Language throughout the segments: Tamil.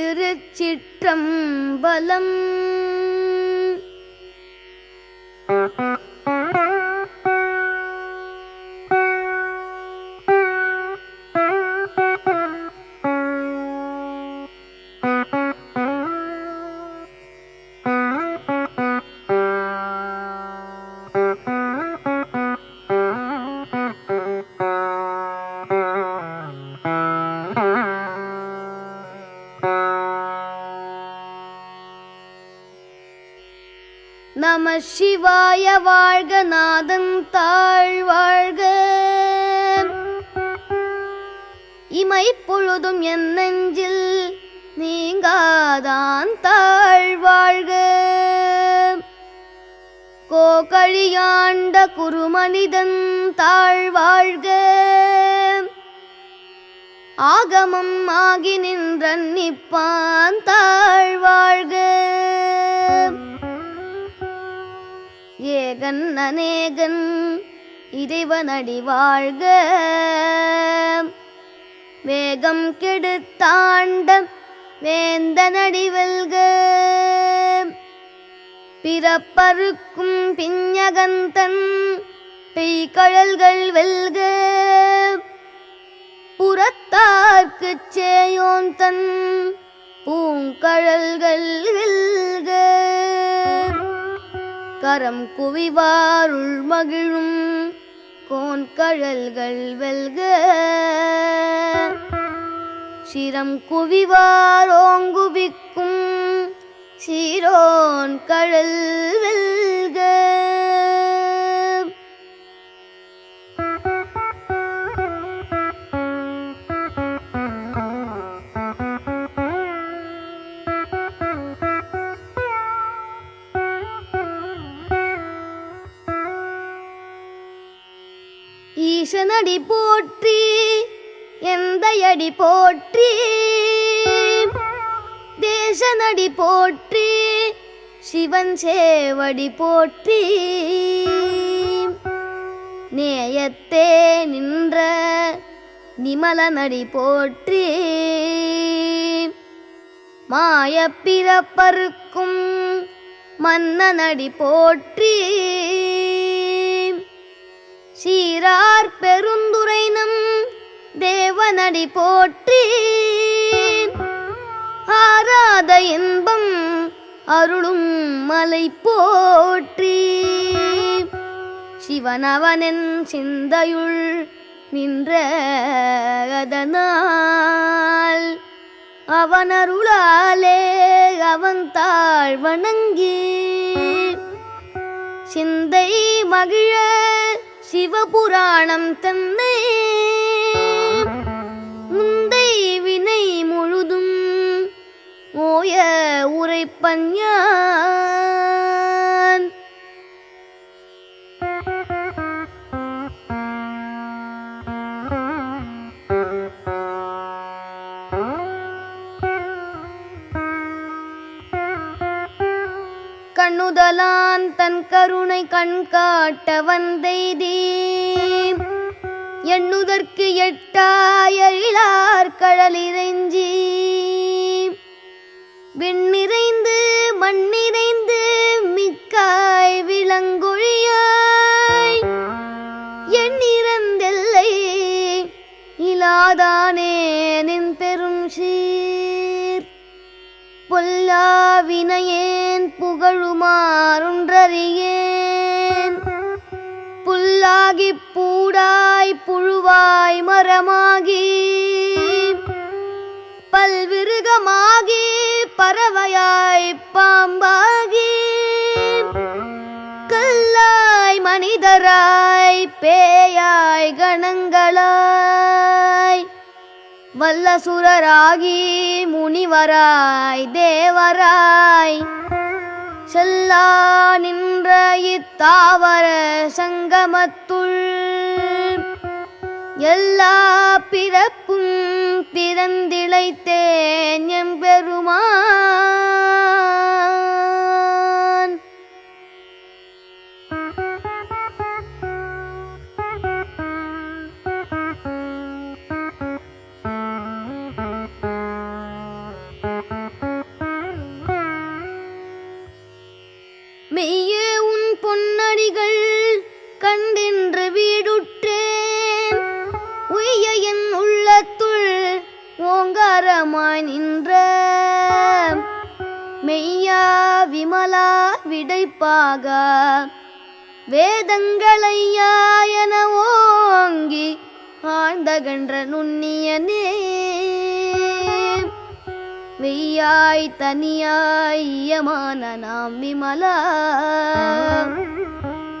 திருச்சிற்றம்பலம் சிவாய வாழ்க நாதன் தாழ் வாழ்க. இமை என் நெஞ்சில் நீங்காதான் தாழ் வாழ்க. கோகழியாண்ட குருமனிதன் தாழ்வாழ்க ஆகமம் ஆகி நின்றன் நிப்பான் தாழ்வாழ்க ஏகன் அநேகன் இறைவனடி வாழ்க. வேகம் கெடுத்தாண்ட வேந்தனடி வெல்க. பிறப்பருக்கும் பிஞ்சகந்தன் பெய்கழல்கள் வெல்க. புறத்தார்க்குச் சேயோன் தன் பூங்கழல்கள் வெல்க. கரம் குவிவாருள் மகிழும் கோன்கழல்கள் வெல்க. சிரம் குவிவாரோங்குவிக்கும் சீரோன் கழல் வெல்க. அடி போற்றி எந்த அடி போற்றி? தேசனடி போற்றி சிவன் சேவடி போற்றி. நேயத்தே நின்ற நிமலனடி போற்றி. மாய மாயப்பிறப்பருக்கும் மன்னனடி போற்றி. சீரார் பெருந்துரைனம் தேவனடி போற்றி. ஆராத இன்பம் அருளும் மலை போற்றி. சிவனவனின் சிந்தையுள் நின்றதனால் அவனருளாலே அவன் தாழ் வணங்கி. சிந்தை மகிழ சிவபுராணம் தந்தே முந்தை வினை முழுதும் ஓய உரைப்பஞ்ஞான் கருணை கண் காட்ட வந்தெய்தி. எண்ணுதற்கு எட்டாயழிலார் கடலிறைஞ்சி. விண்ணிறைந்து மண்ணிறைந்து மிக்காய் விளங்கொழியாய் எண்ணிறந்தெல்லை இலாதானே நின் பெரும் சீர் பொல்லாவினையேன் புகழ் புல்லாகிப் பூடாய் புழுவாய் மரமாகி பல்விருகமாகி பறவையாய் பாம்பாகி கல்லாய் மனிதராய் பேயாய் கணங்களாய் வல்லசுரராகி முனிவராய் தேவராய் செல்லா நின்ற இத்தாவர சங்கமத்துள். எல்லா பிறப்பும் பிறந்திழைத்தேன் எம்பெருமா விடைப்பாக. வேதங்களையா என ஓங்கி ஆழ்ந்தகன்ற நுண்ணியனே. வெய்யாய் தனியாயமான நாம் விமலா.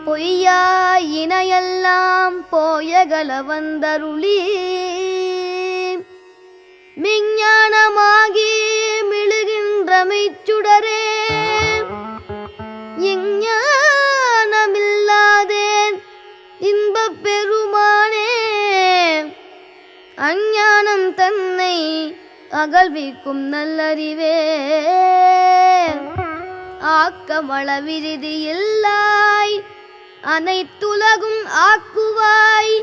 பொய்யாய் இணையெல்லாம் போயகல வந்தருளி. விஞ்ஞானமாகி மிழுகின்ற மெய்ச்சுடரே. அகழ்விக்கும் நல்லறிவே. ஆக்கமள விருதி இல்லாய் அனைத்துலகும் ஆக்குவாய்.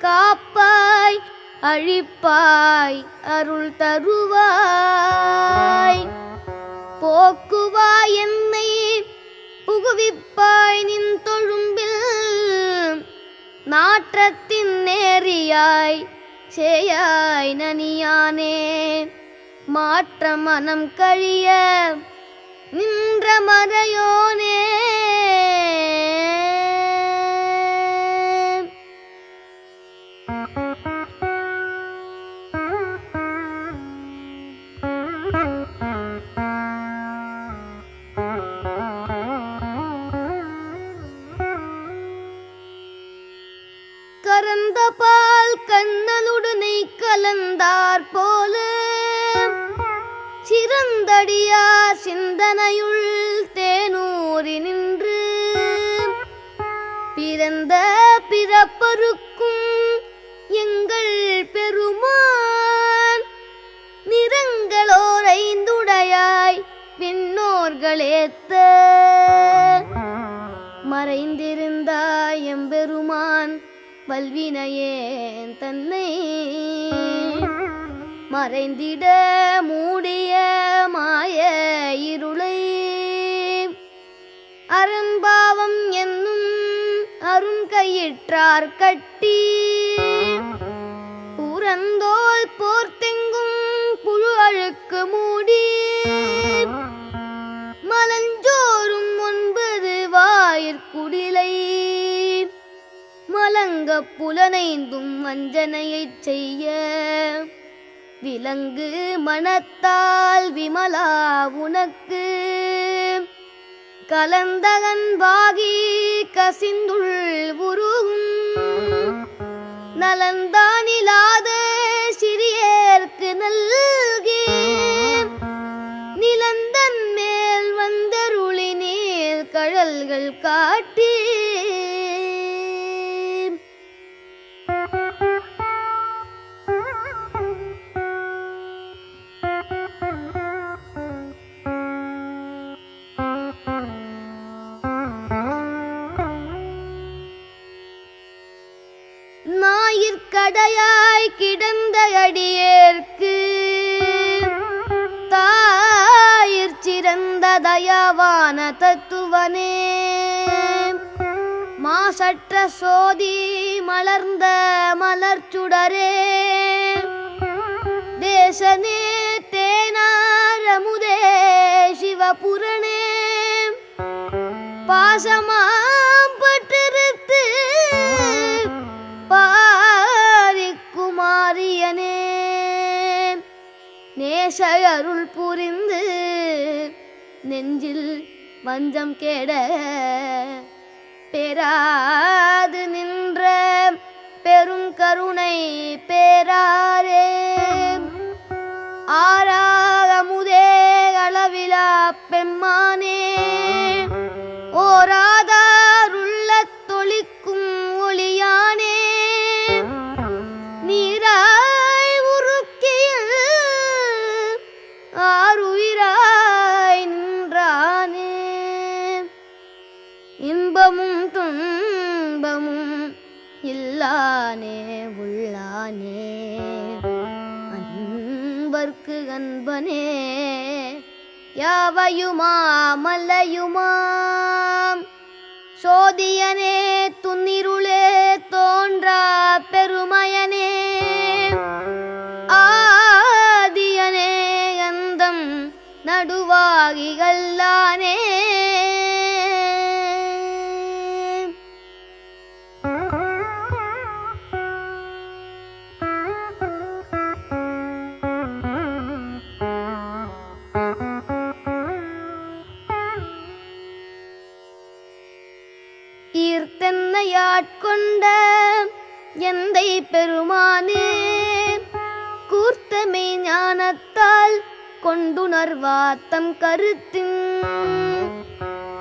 காப்பாய் அழிப்பாய் அருள் தருவாய். போக்குவாய் என்னை புகுவிப்பாய் நின் தொழும்பில். நாற்றத்தின் நேரியாய் சேயாய் நனியானே மாற்ற மனம் கழிய நின்ற மறையோனே சிறந்தடியார் சிந்தனையுள் தேனூறி நின்று. பிறந்த பிறப்பருக்கும் எங்கள் பெருமான். நிறங்களோர் ஐந்துடையாய் விண்ணோர்களேத்த. மறைந்திருந்தாய் எம்பெருமான் வல்வினையேன் தன்னை. மறைந்திட மூடிய மாய இருளை. அரும்பாவம் என்னும் அரும் கையிற்றார் கட்டி. புறந்தோல் போர்த்தெங்கும் புழு அழுக்கு மூடி. மலஞ்சோறும் ஒன்பது வாயிற்குடிலை மலங்க புலனைந்தும் வஞ்சனையைச் செய்ய. விலங்கு மனத்தால் விமலா உனக்கு. கலந்தகன்பாகி கசிந்துள் உருகும். நலந்தானிலாத சிறியேற்கு நல்கி நிலந்தன் மேல் வந்தருளி நீர் கழல்கள் காட்டி. ஞாயிற்கடையாய் கிடந்த அடியேற்கு. தாயிற் சிறந்த தயவான தத்துவனே. மாசற்ற சோதி மலர்ந்த மலர்ச்சுடரே தேசனே தேனாரமுதே சிவபுரணே. பாசமா நேச அருள் புரிந்து நெஞ்சில் வஞ்சம் கேட பெறாது நின்ற பெரும் கருணை பேராரே. ஆறாகமுதே அளவிலா பெம்மானே. ஓராத உள்ளானே உள்ளானே. அன்பர்க்கு அன்பனே யாவையுமா யாவையுமாமல்லையுமாம் சோதியனே துன்னிருளே தோன்றா பெருமயனே. ஆதியனே அந்தம் நடுவாகிகள் கொண்டுணர்வாத்தம் கருத்தின்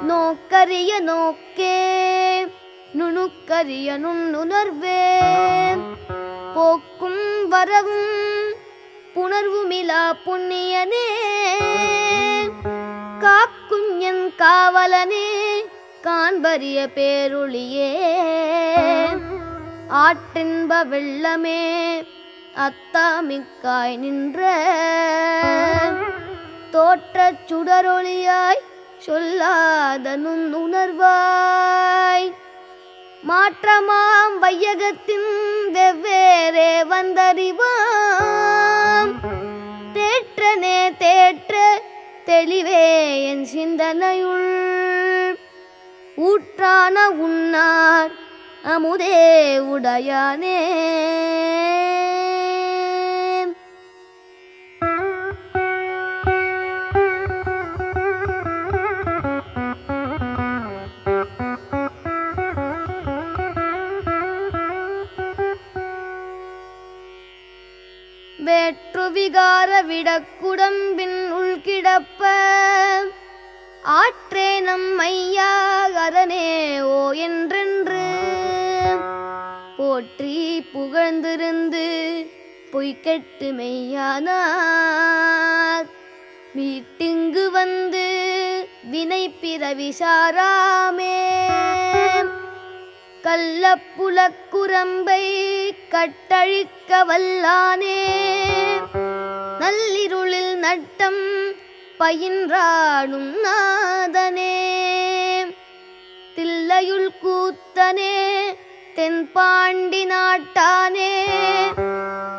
நோக்கரிய நோக்கே நுணுக்கரிய நுண்ணுணர்வே. போக்கும் வரவும் புணர்வுமிலா புண்ணியனே காக்கும் என் காவலனே காண்பரிய பேருளியே. ஆற்றின்ப வெள்ளமே அத்தாமிக்காய் நின்ற தோற்றச் சுடரொளியாய் சொல்லாதனும் உணர்வாய். மாற்றமாம் வையகத்தின் வெவ்வேறே வந்தறிவாம். தேற்றனே தேற்ற தெளிவே என் சிந்தனையுள். ஊற்றான உன்னார் அமுதே உடையானே. விகார விடக்குடம்பின் உள்கிடப்ப ஆற்றே நம்மையா அதனே ஓ என்றென்று. போற்றி புகழ்ந்திருந்து பொய்கெட்டு மெய்யானார். வீட்டிங்கு வந்து வினை பிறவிசாராமே கள்ளப்புலக்குரம்பை கட்டழிக்க வல்லானே. நல்லிருளில் நட்டம் பயின்றாடும் நாதனே. தில்லையுள் கூத்தனே தென்பாண்டி நாட்டானே.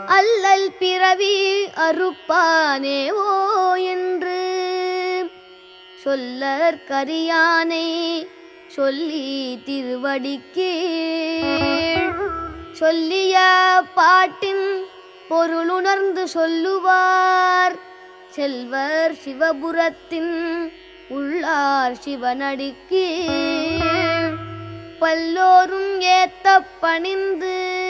அல்லல் பிறவி அறுப்பானே ஓ என்று சொல்லற்கரியானை சொல்லி திருவடிக்கீழ் சொல்லிய பாட்டின் பொருளுணர்ந்து சொல்லுவார். செல்வர் சிவபுரத்தின் உள்ளார் சிவனடிக்கு. பல்லோரும் ஏத்த பணிந்து